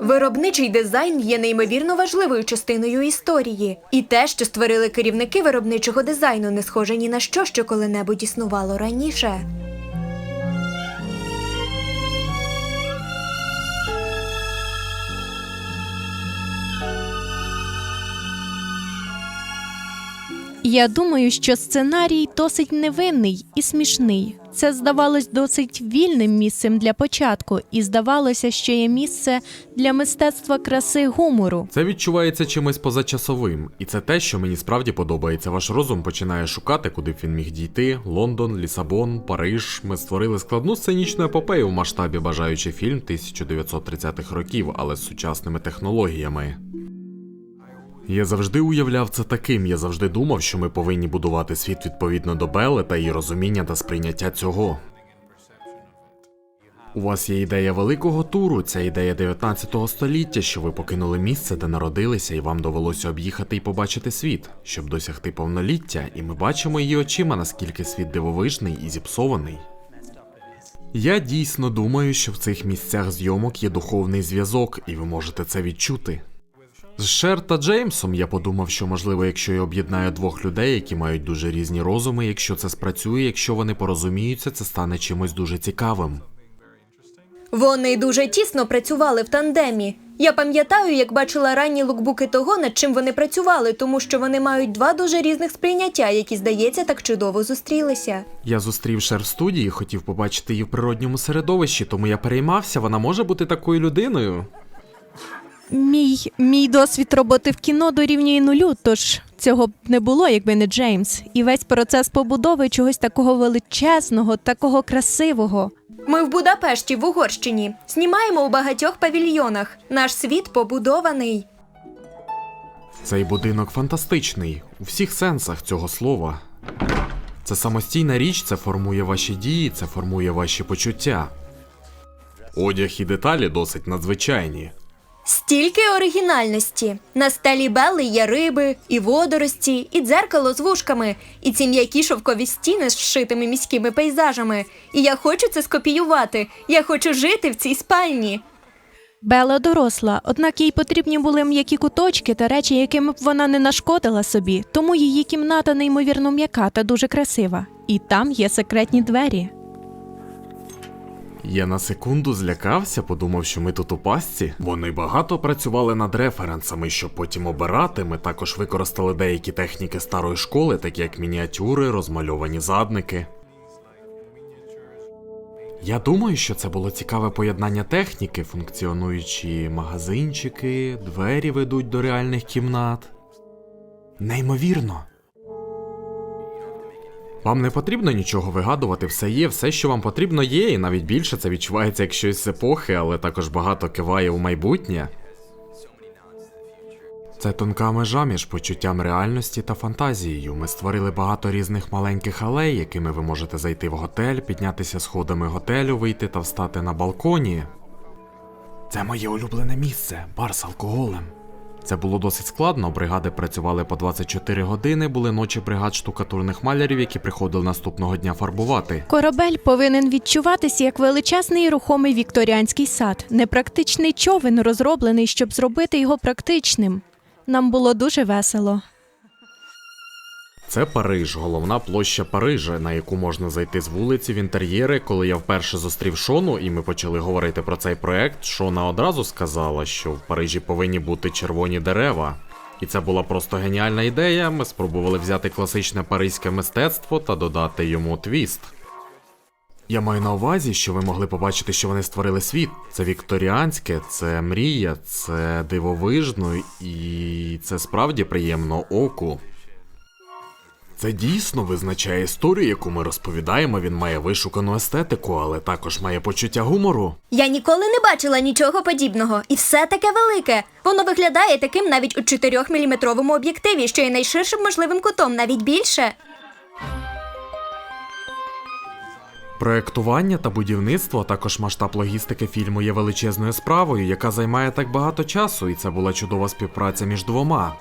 Виробничий дизайн є неймовірно важливою частиною історії, і те, що створили керівники виробничого дизайну, не схоже ні на що, що коли-небудь існувало раніше. Я думаю, що сценарій досить невинний і смішний. Це здавалось досить вільним місцем для початку, і здавалося, що є місце для мистецтва краси гумору. Це відчувається чимось позачасовим, і це те, що мені справді подобається. Ваш розум починає шукати, куди б він міг дійти. Лондон, Лісабон, Париж. Ми створили складну сценічну епопею в масштабі, бажаючи фільм 1930-х років, але з сучасними технологіями. Я завжди уявляв це таким. Я завжди думав, що ми повинні будувати світ відповідно до Белли та її розуміння та сприйняття цього. У вас є ідея великого туру, ця ідея 19 століття, що ви покинули місце, де народилися, і вам довелося об'їхати і побачити світ, щоб досягти повноліття, і ми бачимо її очима, наскільки світ дивовижний і зіпсований. Я дійсно думаю, що в цих місцях зйомок є духовний зв'язок, і ви можете це відчути. З Шер та Джеймсом я подумав, що можливо, якщо я об'єднаю двох людей, які мають дуже різні розуми, якщо це спрацює, якщо вони порозуміються, це стане чимось дуже цікавим. Вони дуже тісно працювали в тандемі. Я пам'ятаю, як бачила ранні лукбуки того, над чим вони працювали, тому що вони мають два дуже різних сприйняття, які, здається, так чудово зустрілися. Я зустрів Шер в студії, хотів побачити її в природньому середовищі, тому я переймався, вона може бути такою людиною. Мій, мій досвід роботи в кіно дорівнює нулю, тож цього б не було, якби не Джеймс. І весь процес побудови чогось такого величезного, такого красивого. Ми в Будапешті, в Угорщині, знімаємо у багатьох павільйонах. Наш світ побудований. Цей будинок фантастичний у всіх сенсах цього слова. Це самостійна річ, це формує ваші дії, це формує ваші почуття. Одяг і деталі досить надзвичайні. Стільки оригінальності. На стелі Белли є риби, і водорості, і дзеркало з вушками, і ці м'які шовкові стіни з вшитими міськими пейзажами. І я хочу це скопіювати. Я хочу жити в цій спальні. Бела доросла, однак їй потрібні були м'які куточки та речі, якими б вона не нашкодила собі, тому її кімната неймовірно м'яка та дуже красива. І там є секретні двері. Я на секунду злякався, подумав, що ми тут у пастці. Вони багато працювали над референсами, щоб потім обирати. Ми також використали деякі техніки старої школи, такі як мініатюри, розмальовані задники. Я думаю, що це було цікаве поєднання техніки, функціонуючі магазинчики, двері ведуть до реальних кімнат. Неймовірно. Вам не потрібно нічого вигадувати, все є, все, що вам потрібно, є, і навіть більше це відчувається як щось з епохи, але також багато киває у майбутнє. Це тонка межа між почуттям реальності та фантазією. Ми створили багато різних маленьких алей, якими ви можете зайти в готель, піднятися сходами готелю, вийти та встати на балконі. Це моє улюблене місце, бар з алкоголем. Це було досить складно. Бригади працювали по 24 години, були ночі бригад штукатурних малярів, які приходили наступного дня фарбувати. Корабель повинен відчуватися як величезний рухомий вікторіанський сад, непрактичний човен, розроблений, щоб зробити його практичним. Нам було дуже весело. Це Париж, головна площа Парижа, на яку можна зайти з вулиці в інтер'єри. Коли я вперше зустрів Шону, і ми почали говорити про цей проект, Шона одразу сказала, що в Парижі повинні бути червоні дерева. І це була просто геніальна ідея. Ми спробували взяти класичне паризьке мистецтво та додати йому твіст. Я маю на увазі, що ви могли побачити, що вони створили світ. Це вікторіанське, це мрія, це дивовижно і це справді приємно оку. Це дійсно визначає історію, яку ми розповідаємо. Він має вишукану естетику, але також має почуття гумору. Я ніколи не бачила нічого подібного, і все таке велике. Воно виглядає таким навіть у 4-мм об'єктиві, що є найширшим можливим кутом, навіть більше. Проектування та будівництво, а також масштаб логістики фільму є величезною справою, яка займає так багато часу, і це була чудова співпраця між двома.